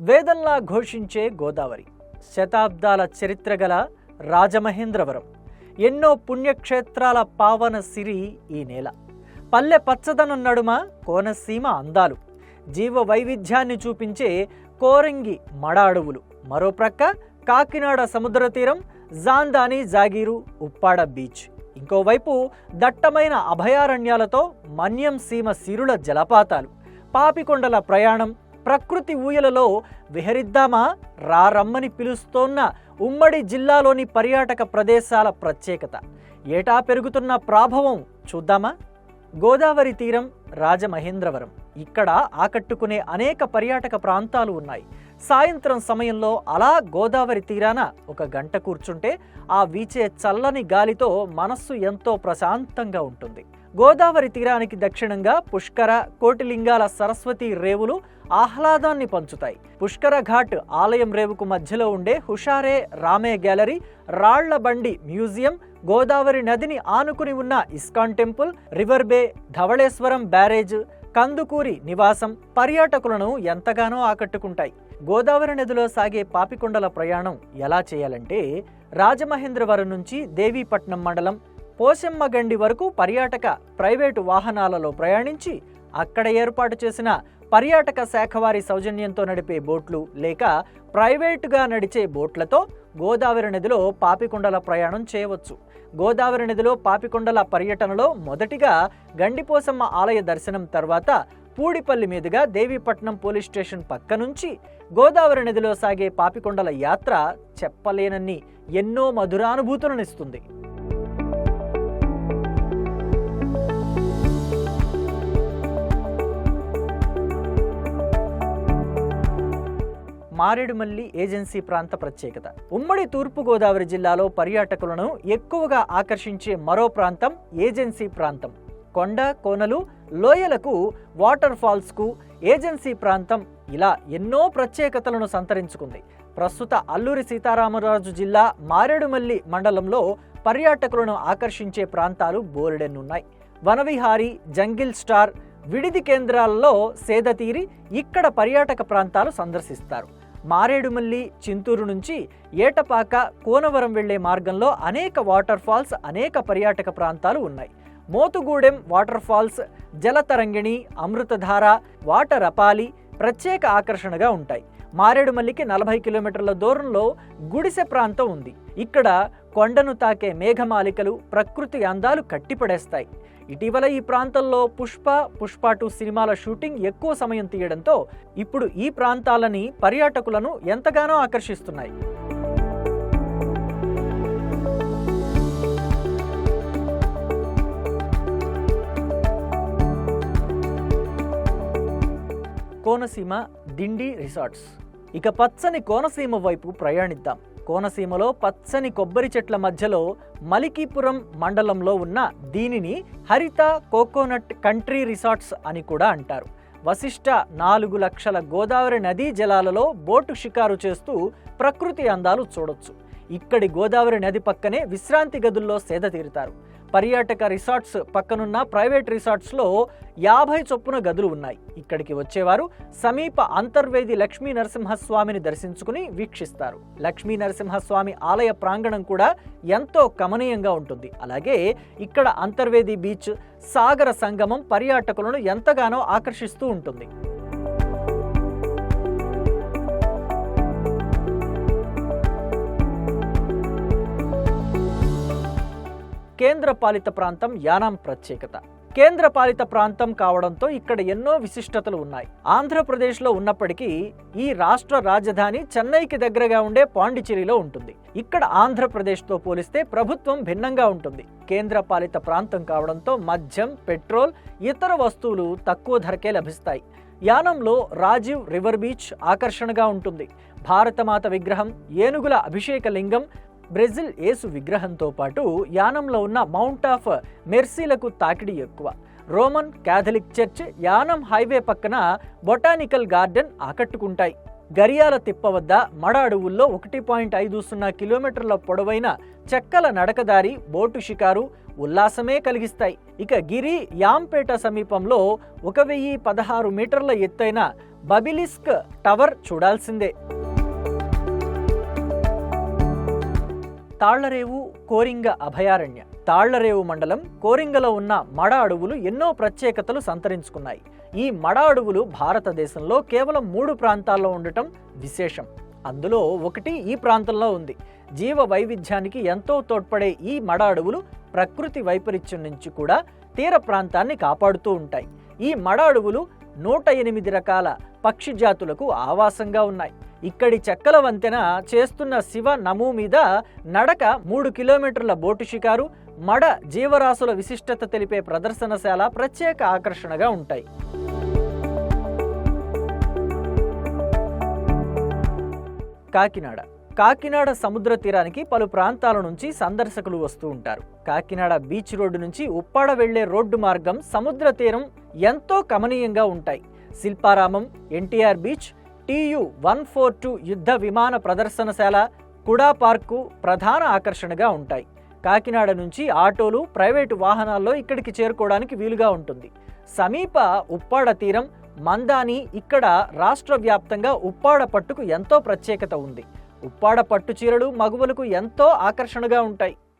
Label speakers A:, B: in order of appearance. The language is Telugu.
A: వేదంలా ఘోషించే గోదావరి శతాబ్దాల చరిత్ర గల రాజమహేంద్రవరం ఎన్నో పుణ్యక్షేత్రాల పావన సిరి ఈ నేల. పల్లె పచ్చదనం నడుమ కోనసీమ అందాలు. జీవ వైవిధ్యాన్ని చూపించే కోరంగి మడ అడవులు మరో ప్రక్క కాకినాడ సముద్ర తీరం జాందాని జాగీరు ఉప్పాడ బీచ్. ఇంకోవైపు దట్టమైన అభయారణ్యాలతో మన్యం సీమ సిరుల జలపాతాలు. పాపికొండల ప్రయాణం ప్రకృతి ఊయలలో విహరిద్దామా? రారమ్మని పిలుస్తోన్న ఉమ్మడి జిల్లాలోని పర్యాటక ప్రదేశాల ప్రత్యేకత. ఏటా పెరుగుతున్న ప్రాభవం చూద్దామా? గోదావరి తీరం రాజమహేంద్రవరం. ఇక్కడ ఆకట్టుకునే అనేక పర్యాటక ప్రాంతాలు ఉన్నాయి. సాయంత్రం సమయంలో అలా గోదావరి తీరాన ఒక గంట కూర్చుంటే ఆ వీచే చల్లని గాలితో మనస్సు ఎంతో ప్రశాంతంగా ఉంటుంది. గోదావరి తీరానికి దక్షిణంగా పుష్కర కోటిలింగాల సరస్వతి రేవులు ఆహ్లాదాన్ని పంచుతాయి. పుష్కర ఘాట్ ఆలయం రేవుకు మధ్యలో ఉండే హుషారే రామే గ్యాలరీ రాళ్ళ బండి మ్యూజియం గోదావరి నదిని ఆనుకుని ఉన్న ISKCON temple river bay Dhavaleswaram barrage Kandukuri నివాసం పర్యాటకులను ఎంతగానో ఆకట్టుకుంటాయి. గోదావరి నదిలో సాగే పాపికొండల ప్రయాణం ఎలా చేయాలంటే రాజమహేంద్రవరం నుంచి దేవీపట్నం మండలం పోసెమ్మగండి వరకు పర్యాటక ప్రైవేటు వాహనాలలో ప్రయాణించి అక్కడ ఏర్పాటు చేసిన పర్యాటక శాఖ వారి సౌజన్యంతో నడిపే బోట్లు లేక ప్రైవేటుగా నడిచే బోట్లతో గోదావరి నదిలో పాపికొండల ప్రయాణం చేయవచ్చు. గోదావరి నదిలో పాపికొండల పర్యటనలో మొదటిగా గండిపోసమ్మ ఆలయ దర్శనం తర్వాత పూడిపల్లి మీదుగా దేవీపట్నం పోలీస్ స్టేషన్ పక్క నుంచి గోదావరి నదిలో సాగే పాపికొండల యాత్ర చెప్పలేనన్ని ఎన్నో మధురానుభూతులనిస్తుంది మారేడుమల్లి ఏజెన్సీ ప్రాంత ప్రత్యేకత. ఉమ్మడి తూర్పుగోదావరి జిల్లాలో పర్యాటకులను ఎక్కువగా ఆకర్షించే మరో ప్రాంతం ఏజెన్సీ ప్రాంతం. కొండ కోనలు లోయలకు వాటర్ ఫాల్స్కు ఏజెన్సీ ప్రాంతం ఇలా ఎన్నో ప్రత్యేకతలను సంతరించుకుంది. ప్రస్తుత అల్లూరి సీతారామరాజు జిల్లా మారేడుమల్లి మండలంలో పర్యాటకులను ఆకర్షించే ప్రాంతాలు బోలెడెన్నున్నాయి. వనవిహారి జంగిల్ స్టార్ విడిది కేంద్రాల్లో సేదతీరి ఇక్కడ పర్యాటక ప్రాంతాలు సందర్శిస్తారు. మారేడుమల్లి చింతూరు నుంచి ఏటపాక కోనవరం వెళ్ళే మార్గంలో అనేక వాటర్ ఫాల్స్ అనేక పర్యాటక ప్రాంతాలు ఉన్నాయి. Mothugudem water falls Jalatarangini Amruthadhara water అపాలి ప్రత్యేక ఆకర్షణగా ఉంటాయి. మారేడుమల్లికి నలభై కిలోమీటర్ల దూరంలో గుడిసె ప్రాంతం ఉంది. ఇక్కడ కొండను తాకే మేఘమాలికలు ప్రకృతి అందాలు కట్టిపడేస్తాయి. ఇటీవల ఈ ప్రాంతంలో పుష్ప పుష్ప టూ సినిమాల షూటింగ్ ఎక్కువ సమయం తీయడంతో ఇప్పుడు ఈ ప్రాంతాలని పర్యాటకులను ఎంతగానో ఆకర్షిస్తున్నాయి. కోనసీమ దిండి రిసార్ట్స్. ఇక పచ్చని కోనసీమ వైపు ప్రయాణిద్దాం. కోనసీమలో పచ్చని కొబ్బరి చెట్ల మధ్యలో మలికీపురం మండలంలో ఉన్న దీనిని హరిత కోకోనట్ కంట్రీ రిసార్ట్స్ అని కూడా అంటారు. వశిష్ట నాలుగు లక్షల గోదావరి నదీ జలాలలో బోటు షికారు చేస్తూ ప్రకృతి అందాలు చూడొచ్చు. ఇక్కడి గోదావరి నది పక్కనే విశ్రాంతి గదుల్లో సేద తీరుతారు. పర్యాటక రిసార్ట్స్ పక్కనున్న ప్రైవేట్ రిసార్ట్స్లో యాభై చొప్పున గదులు ఉన్నాయి. ఇక్కడికి వచ్చేవారు సమీప అంతర్వేది లక్ష్మీ నరసింహస్వామిని దర్శించుకుని వీక్షిస్తారు. లక్ష్మీ నరసింహస్వామి ఆలయ ప్రాంగణం కూడా ఎంతో కమనీయంగా ఉంటుంది. అలాగే ఇక్కడ అంతర్వేది బీచ్ సాగర సంగమం పర్యాటకులను ఎంతగానో ఆకర్షిస్తూ ఉంటుంది. కేంద్రపాలిత ప్రాంతం యానాం ప్రత్యేకత. కేంద్రపాలిత ప్రాంతం కావడంతో ఇక్కడ ఎన్నో విశిష్టతలు ఉన్నాయి. ఆంధ్రప్రదేశ్లో ఉన్నప్పటికీ ఈ రాష్ట్ర రాజధాని చెన్నైకి దగ్గరగా ఉండే పాండిచేరిలో ఉంటుంది. ఇక్కడ ఆంధ్రప్రదేశ్తో పోలిస్తే ప్రభుత్వం భిన్నంగా ఉంటుంది. కేంద్రపాలిత ప్రాంతం కావడంతో మద్యం పెట్రోల్ ఇతర వస్తువులు తక్కువ ధరకే లభిస్తాయి. యానంలో రాజీవ్ రివర్ బీచ్ ఆకర్షణగా ఉంటుంది. భారతమాత విగ్రహం ఏనుగుల అభిషేక లింగం బ్రెజిల్ యేసు విగ్రహంతో పాటు యానంలో ఉన్న మౌంట్ ఆఫ్ మెర్సీలకు తాకిడి ఎక్కువ. Roman Catholic church Yanam highway పక్కన బొటానికల్ గార్డెన్ ఆకట్టుకుంటాయి. గరియాల తిప్ప వద్ద మడ అడవుల్లో ఒకటి పాయింట్ ఐదు సున్నా కిలోమీటర్ల పొడవైన చెక్కల నడకదారి బోటు షికారు ఉల్లాసమే కలిగిస్తాయి. ఇక గిరి యాంపేట సమీపంలో ఒక వెయ్యి పదహారు మీటర్ల ఎత్తైన బబిలిస్క్ టవర్ చూడాల్సిందే. తాళ్ళరేవు కోరింగ అభయారణ్య. తాళ్ళరేవు మండలం కోరింగలో ఉన్న మడ అడవులు ఎన్నో ప్రత్యేకతలు సంతరించుకున్నాయి. ఈ మడ అడవులు భారతదేశంలో కేవలం మూడు ప్రాంతాల్లో ఉండటం విశేషం. అందులో ఒకటి ఈ ప్రాంతంలో ఉంది. జీవ వైవిధ్యానికి ఎంతో తోడ్పడే ఈ మడ అడవులు ప్రకృతి వైపరీత్యం నుంచి కూడా తీర ప్రాంతాన్ని కాపాడుతూ ఉంటాయి. ఈ మడ అడవులు నూట ఎనిమిది రకాల పక్షి జాతులకు ఆవాసంగా ఉన్నాయి. ఇక్కడి చెక్కల వంతెన చేస్తున్న శివ నమూ మీద నడక మూడు కిలోమీటర్ల బోటు షికారు మడ జీవరాశుల విశిష్టత తెలిపే ప్రదర్శనశాల ప్రత్యేక ఆకర్షణగా ఉంటాయి. కాకినాడ. కాకినాడ సముద్ర తీరానికి పలు ప్రాంతాల నుంచి సందర్శకులు వస్తూ ఉంటారు. కాకినాడ బీచ్ రోడ్డు నుంచి ఉప్పాడ వెళ్ళే రోడ్డు మార్గం సముద్ర తీరం ఎంతో కమనీయంగా ఉంటాయి. Shilparamam NTR beach TU one four two యుద్ధ విమాన ప్రదర్శనశాల కుడా పార్కు ప్రధాన ఆకర్షణగా ఉంటాయి. కాకినాడ నుంచి ఆటోలు ప్రైవేటు వాహనాల్లో ఇక్కడికి చేరుకోవడానికి వీలుగా ఉంటుంది. సమీప ఉప్పాడ తీరం మందాని ఇక్కడ రాష్ట్ర వ్యాప్తంగా ఉప్పాడ పట్టుకు ఎంతో ప్రత్యేకత ఉంది. ఉప్పాడ పట్టు చీరలు మగువలకు ఎంతో ఆకర్షణగా ఉంటాయి.